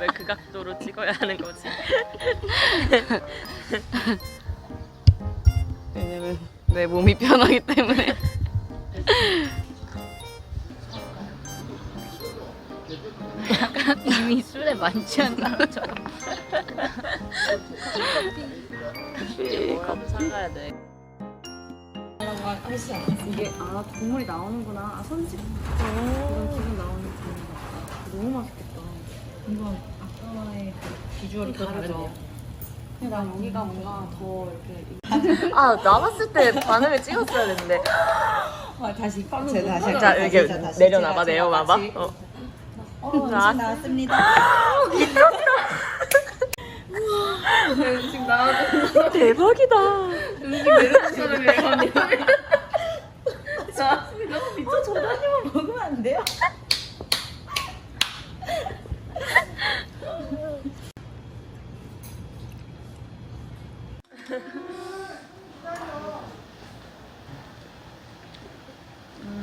왜 그 각도로 찍어야 하는 거지? 왜냐면 내 몸이 편하기 때문에. 이미 술에 많이 취한 사람처럼. 뭐라도 사가야 돼. 이게 아 국물이 나오는구나. 아 손짓 이런 기분 나오는 국물 같다. 너무 맛있겠다. 이건 아까와의 그 비주얼이 다르죠. 근데 난 여기가 뭔가 더 이렇게 아 남았을 때 바늘을 찍었어야 됐는데. 어, 다시 제 다시 자 이렇게 자, 다시, 내려놔봐 제가, 내려놔봐. 같이. 어. 어, 음식 나왔- 나왔습니다. 대박이다. 어, 저 다니면 먹으면 안 돼요?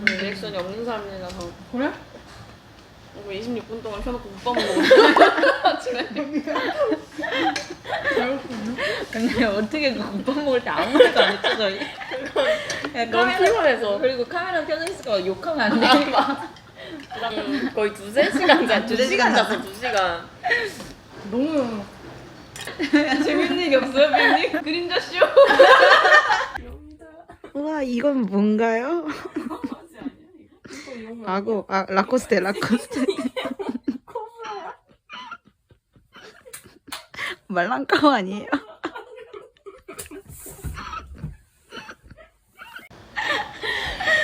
리액션이 없는 사람이라서. 그래? 이거 26분 동안 켜놓고 못 먹어. 근데 어떻게 그 국밥 먹을 때 아무 말도 안 했죠 저희? 너무 피곤해서. 그리고 카메라 켜져 있으니까 욕하면 안 되니까 거의 두세 시간 자, 두 두세 시간 잤어, 두 시간. 너무 재밌는 얘기 없어요 빈님? 그림자 쇼 우와 이건 뭔가요? 아고 아 라코스테 라코스테 말랑카오 아니에요?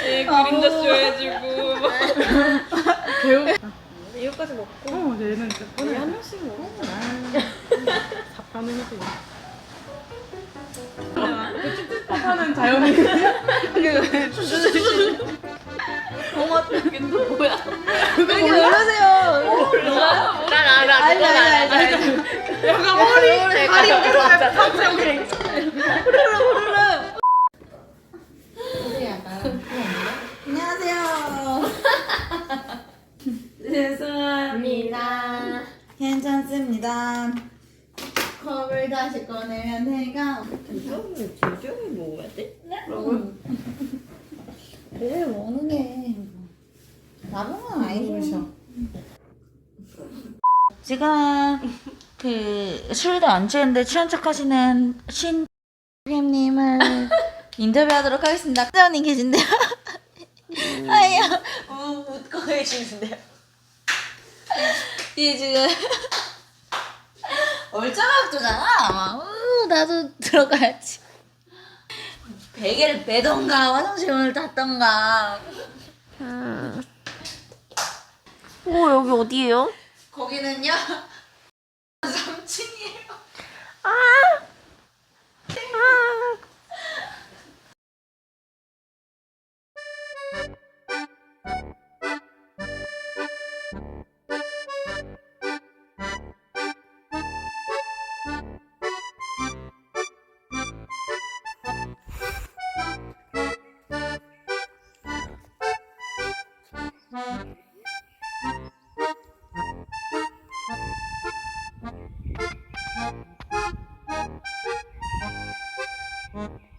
예, 그림자 쇼 해주고. 이거까지 먹고. 어 얘는 진짜 우리 한 명씩 먹어. 해도 하는 자연이 이게 또 뭐야? 이렇게 누르세요. 난 알아, 그건 알아. 약간 머리 다리 들어왔잖아. 안녕하세요. 죄송합니다. 괜찮습니다 컵을 다시 꺼내면 해가 조정이 먹어야 돼? 그래 먹는 게 나쁜 아니죠 지금 그 술도 안 취했는데 취한 척 하시는 신님을 인터뷰하도록 하겠습니다. 회장님 계신데요? 아야 우- 웃고 계시는데요. 이 지금 얼짱학도잖아. 우, 나도 들어가야지. 베개를 빼던가 화장실 문을 닫던가 오, 여기 어디예요? 거기는요 3층이에요 Mm-hmm.